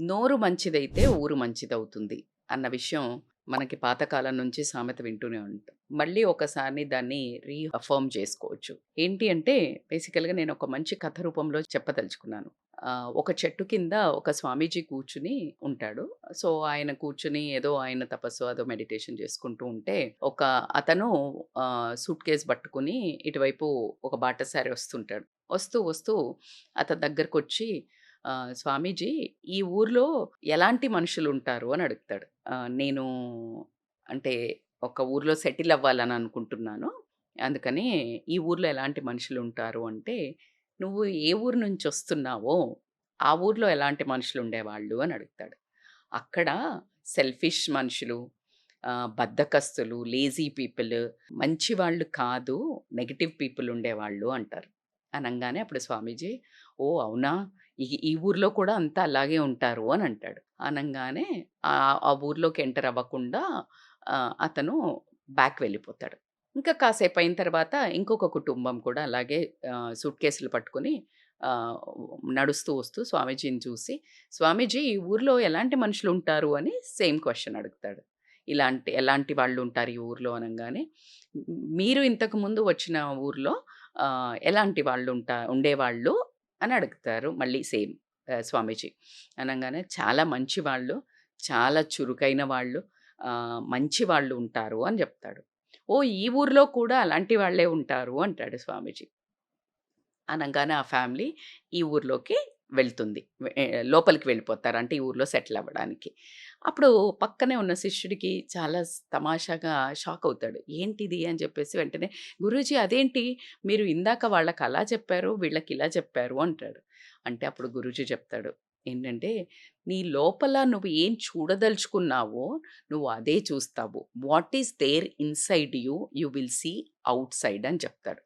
నోరు మంచిదైతే ఊరు మంచిదవుతుంది అన్న విషయం మనకి పాతకాలం నుంచి సామెత వింటూనే ఉంటాం. మళ్ళీ ఒకసారి దాన్ని రీఅఫర్మ్ చేసుకోవచ్చు. ఏంటి అంటే బేసికల్గా నేను ఒక మంచి కథ రూపంలో చెప్పదలుచుకున్నాను. ఒక చెట్టు కింద ఒక స్వామీజీ కూర్చుని ఉంటాడు. సో ఆయన కూర్చుని ఏదో ఆయన తపస్సు అదో మెడిటేషన్ చేసుకుంటూ ఉంటే ఒక అతను సూట్ కేస్ పట్టుకుని ఇటువైపు ఒక బాటసారి వస్తుంటాడు. వస్తూ వస్తూ అతని దగ్గరకు వచ్చి స్వామీజీ ఈ ఊర్లో ఎలాంటి మనుషులు ఉంటారు అని అడుగుతాడు. నేను అంటే ఒక ఊర్లో సెటిల్ అవ్వాలని అనుకుంటున్నాను. అందుకని ఈ ఊర్లో ఎలాంటి మనుషులు ఉంటారు అంటే నువ్వు ఏ ఊరు నుంచి వస్తున్నావో ఆ ఊర్లో ఎలాంటి మనుషులు ఉండేవాళ్ళు అని అడుగుతాడు. అక్కడ సెల్ఫిష్ మనుషులు బద్దకస్తులు బద్ధకస్తులు లేజీ పీపుల్ మంచి వాళ్ళు కాదు నెగిటివ్ పీపుల్ ఉండేవాళ్ళు అంటారు. అనగానే అప్పుడు స్వామీజీ ఓ అవునా? ఈ ఈ ఊర్లో కూడా అంతా అలాగే ఉంటారు అని అంటాడు. అనగానే ఆ ఊర్లోకి ఎంటర్ అవ్వకుండా అతను బ్యాక్ వెళ్ళిపోతాడు. ఇంకా కాసేపు అయిన తర్వాత ఇంకొక కుటుంబం కూడా అలాగే సూట్ కేసులు పట్టుకొని నడుస్తూ వస్తూ స్వామీజీని చూసి స్వామీజీ ఈ ఊర్లో ఎలాంటి మనుషులు ఉంటారు? అని సేమ్ క్వశ్చన్ అడుగుతాడు. ఇలాంటి ఎలాంటి వాళ్ళు ఉంటారు ఈ ఊర్లో? అనగానే మీరు ఇంతకుముందు వచ్చిన ఊర్లో ఎలాంటి వాళ్ళు ఉంటా ఉండేవాళ్ళు అని అడుగుతారు మళ్ళీ సేమ్ స్వామీజీ. అనగానే చాలా మంచి వాళ్ళు చాలా చురుకైన వాళ్ళు మంచి వాళ్ళు ఉంటారు అని చెప్తాడు. ఓ ఈ ఊర్లో కూడా అలాంటి వాళ్ళే ఉంటారు అంటాడు స్వామీజీ. అనగానే ఆ ఫ్యామిలీ ఈ ఊర్లోకి వెళ్తుంది. లోపలికి వెళ్ళిపోతారు. అంటే ఈ ఊర్లో సెటిల్ అవ్వడానికి. అప్పుడు పక్కనే ఉన్న శిష్యుడికి చాలా తమాషాగా షాక్ అవుతాడు. ఏంటిది? అని చెప్పేసి వెంటనే గురూజీ అదేంటి? మీరు ఇందాక వాళ్ళకి అలా చెప్పారు వీళ్ళకి ఇలా చెప్పారు అంటాడు. అంటే అప్పుడు గురూజీ చెప్తాడు ఏంటంటే నీ లోపల నువ్వు ఏం చూడదలుచుకున్నావో నువ్వు అదే చూస్తావు. What is there inside you you will see outside అని చెప్తాడు.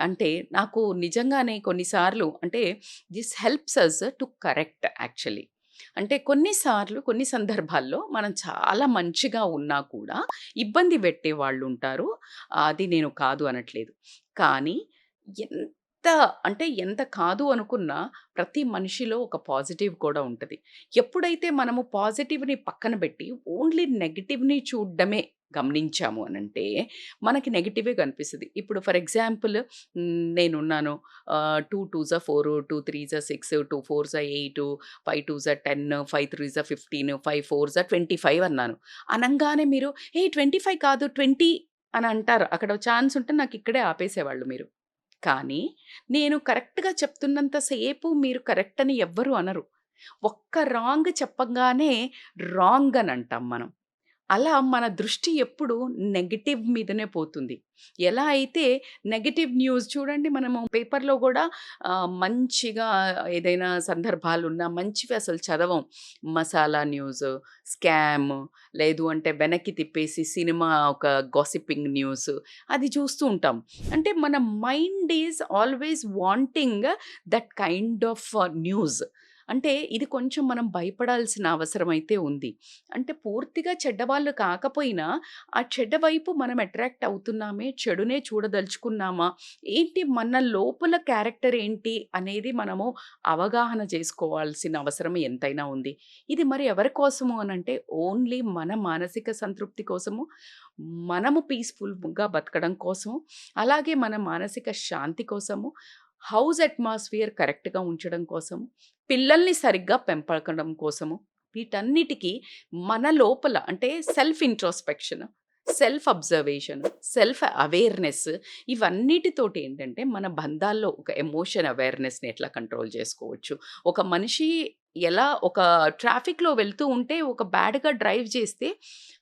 అంటే నాకు నిజంగానే కొన్నిసార్లు అంటే this helps us to correct actually. అంటే కొన్నిసార్లు కొన్ని సందర్భాల్లో మనం చాలా మంచిగా ఉన్నా కూడా ఇబ్బంది పెట్టే వాళ్ళు ఉంటారు అది నేను కాదు అనట్లేదు. కానీ ఎంత అంటే ఎంత కాదు అనుకున్నా ప్రతి మనిషిలో ఒక పాజిటివ్ కూడా ఉంటుంది. ఎప్పుడైతే మనము పాజిటివ్ని పక్కన పెట్టి ఓన్లీ నెగిటివ్ని చూడడమే గమనించాము అని అంటే మనకి నెగిటివే కనిపిస్తుంది. ఇప్పుడు ఫర్ ఎగ్జాంపుల్ నేనున్నాను టూ టూ జా four two త్రీజా six two ఫోర్జా eight five two జా ten five త్రీజా fifteen five ఫోర్జా twenty five అన్నాను. అనగానే మీరు ఏ ట్వంటీ ఫైవ్ కాదు ట్వంటీ అని అంటారు. అక్కడ ఛాన్స్ ఉంటే నాకు ఇక్కడే ఆపేసేవాళ్ళు మీరు. కానీ నేను కరెక్ట్గా చెప్తున్నంతసేపు మీరు కరెక్ట్ అని ఎవ్వరు అనరు. ఒక్క రాంగ్ చెప్పగానే రాంగ్ అని అంటాం మనం. అలా మన దృష్టి ఎప్పుడు నెగటివ్ మీదనే పోతుంది. ఎలా అయితే నెగటివ్ న్యూస్ చూడండి మనము పేపర్లో కూడా మంచిగా ఏదైనా సందర్భాలు ఉన్నా మంచివి అసలు చదవం. మసాలా న్యూస్ స్కామ్ లేదు అంటే వెనక్కి తిప్పేసి సినిమా ఒక గాసిపింగ్ న్యూస్ అది చూస్తూ ఉంటాం. అంటే మన mind is always wanting that kind of news. అంటే ఇది కొంచెం మనం భయపడాల్సిన అవసరం అయితే ఉంది. అంటే పూర్తిగా చెడ్డవాళ్ళు కాకపోయినా ఆ చెడ్డ వైపు మనం అట్రాక్ట్ అవుతున్నామే చెడునే చూడదలుచుకున్నామా? ఏంటి మన లోపల క్యారెక్టర్ ఏంటి అనేది మనము అవగాహన చేసుకోవాల్సిన అవసరం ఎంతైనా ఉంది. ఇది మరి ఎవరి కోసము అని అంటే ఓన్లీ మన మానసిక సంతృప్తి కోసము మనము పీస్ఫుల్గా బతకడం కోసము అలాగే మన మానసిక శాంతి కోసము హౌస్ అట్మాస్ఫియర్ కరెక్ట్గా ఉంచడం కోసము పిల్లల్ని సరిగ్గా పెంపకడం కోసము వీటన్నిటికీ మన లోపల అంటే self introspection self observation self awareness ఇవన్నిటితోటి ఏంటంటే మన బంధాల్లో ఒక ఎమోషన్ అవేర్నెస్ని ఎట్లా కంట్రోల్ చేసుకోవచ్చు. ఒక మనిషి ఎలా ఒక ట్రాఫిక్లో వెళ్తూ ఉంటే ఒక బ్యాడ్గా డ్రైవ్ చేస్తే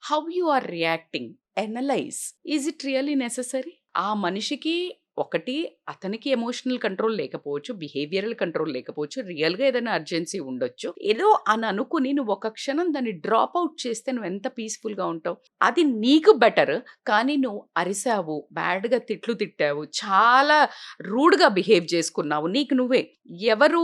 how you are reacting analyse is it really necessary? ఆ మనిషికి ఒకటి అతనికి ఎమోషనల్ కంట్రోల్ లేకపోవచ్చు బిహేవియరల్ కంట్రోల్ లేకపోవచ్చు రియల్గా ఏదైనా అర్జెన్సీ ఉండొచ్చు. ఏదో అని అనుకుని నువ్వు ఒక క్షణం దాన్ని డ్రాప్ అవుట్ చేస్తే నువ్వు ఎంత పీస్ఫుల్గా ఉంటావు? అది నీకు బెటర్ కానీ నువ్వు అరిసావు బ్యాడ్గా తిట్లు తిట్టావు చాలా రూడ్గా బిహేవ్ చేసుకున్నావు నీకు నువ్వే. ఎవరు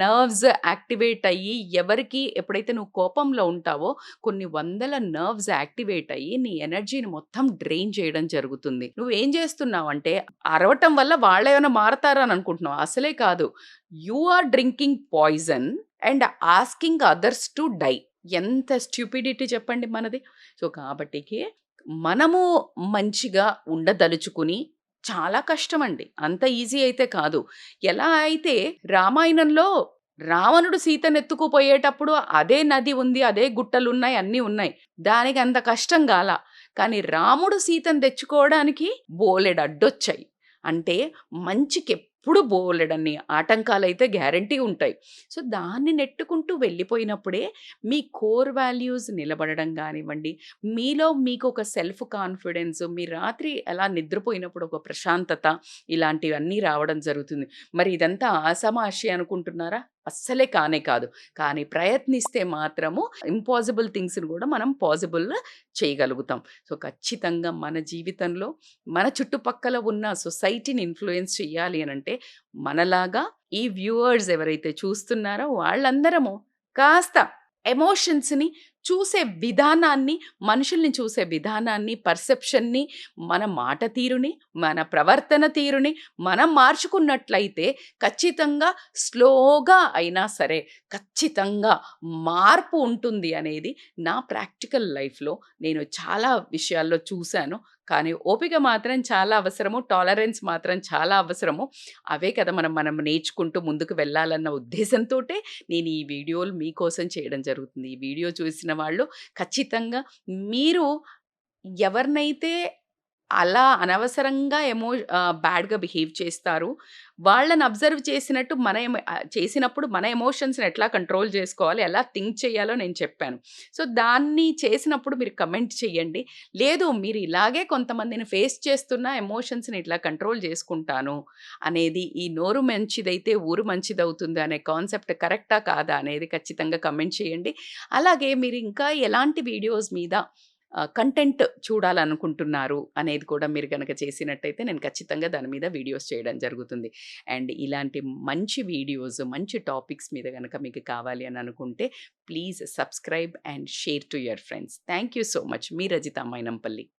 నర్వ్స్ యాక్టివేట్ అయ్యి ఎవరికి ఎప్పుడైతే నువ్వు కోపంలో ఉంటావో కొన్ని వందల నర్వ్స్ యాక్టివేట్ అయ్యి నీ ఎనర్జీని మొత్తం డ్రైన్ చేయడం జరుగుతుంది. నువ్వు ఏం చేస్తున్నావు అంటే అరవటం వల్ల వాళ్ళేమైనా మారతారా అని అనుకుంటున్నాం. అసలే కాదు. You are drinking poison and asking others to die. ఎంత స్ట్యూపిడిటీ చెప్పండి మనది. సో, కాబట్టికి మనము మంచిగా ఉండదలుచుకుని చాలా కష్టమండి. అంత ఈజీ అయితే కాదు. ఎలా అయితే రామాయణంలో రావణుడు సీతనెత్తుకుపోయేటప్పుడు అదే నది ఉంది, అదే గుట్టలున్నాయి, అన్నీ ఉన్నాయి. దానికి అంత కష్టం కాల కానీ రాముడు సీతను తెచ్చుకోవడానికి బోలెడు అడ్డొచ్చాయి. అంటే మంచికెప్పుడు బోలెడన్ని ఆటంకాలైతే గ్యారంటీ ఉంటాయి. సో, దాన్ని నెట్టుకుంటూ వెళ్ళిపోయినప్పుడే మీ కోర్ వాల్యూస్ నిలబడడం కానివ్వండి మీలో మీకు ఒక సెల్ఫ్ కాన్ఫిడెన్స్, మీ రాత్రి అలా నిద్రపోయినప్పుడు ఒక ప్రశాంతత ఇలాంటివన్నీ రావడం జరుగుతుంది. మరి ఇదంతా ఆసమాషి అనుకుంటున్నారా? అస్సలే కానే కాదు. కానీ ప్రయత్నిస్తే మాత్రము ఇంపాసిబుల్ థింగ్స్‌ని కూడా మనం పాసిబుల్ చేయగలుగుతాం. సో, ఖచ్చితంగా మన జీవితంలో మన చుట్టుపక్కల ఉన్న సొసైటీని ఇన్ఫ్లుయెన్స్ చేయాలి అని అంటే మనలాగా ఈ వ్యూవర్స్ ఎవరైతే చూస్తున్నారో వాళ్ళందరము కాస్త ఎమోషన్స్‌ని చూసే విధానాన్ని, మనుషుల్ని చూసే విధానాన్ని, పర్సెప్షన్‌ని, మన మాట తీరుని, మన ప్రవర్తన తీరుని మనం మార్చుకున్నట్లయితే ఖచ్చితంగా స్లోగా అయినా సరే ఖచ్చితంగా మార్పు ఉంటుంది అనేది నా ప్రాక్టికల్ లైఫ్‌లో నేను చాలా విషయాల్లో చూశాను. కానీ ఓపిక మాత్రం చాలా అవసరము. టాలరెన్స్ మాత్రం చాలా అవసరము. అవే కదా మనం మనం నేర్చుకుంటూ ముందుకు వెళ్ళాలన్న ఉద్దేశంతోటే నేను ఈ వీడియోలు మీకోసం చేయడం జరుగుతుంది. ఈ వీడియో చూసిన వాళ్ళు ఖచ్చితంగా మీరు ఎవరినైతే అలా అనవసరంగా ఎమో బ్యాడ్‌గా బిహేవ్ చేస్తారు. వాళ్ళని అబ్జర్వ్ చేసినట్టు మన చేసినప్పుడు మన ఎమోషన్స్‌ని ఎట్లా కంట్రోల్ చేసుకోవాలి, ఎలా థింక్ చేయాలో నేను చెప్పాను. సో, దాన్ని చేసినప్పుడు మీరు కమెంట్ చేయండి. లేదు మీరు ఇలాగే కొంతమందిని ఫేస్ చేస్తున్న ఎమోషన్స్‌ని ఇట్లా కంట్రోల్ చేసుకుంటాను అనేది ఈ నోరు మంచిదైతే ఊరు మంచిదవుతుంది అనే కాన్సెప్ట్ కరెక్టా? కాదా? అనేది ఖచ్చితంగా కమెంట్ చేయండి. అలాగే మీరు ఇంకా ఎలాంటి వీడియోస్ మీద కంటెంట్ చూడాలనుకుంటున్నారు అనేది కూడా మీరు కనుక చేసినట్టయితే నేను ఖచ్చితంగా దాని మీద వీడియోస్ చేయడం జరుగుతుంది. అండ్ ఇలాంటి మంచి వీడియోస్, మంచి టాపిక్స్ మీద కనుక మీకు కావాలి అని అనుకుంటే please subscribe and share to your friends. Thank you so much. Me Rajitha Mynampally.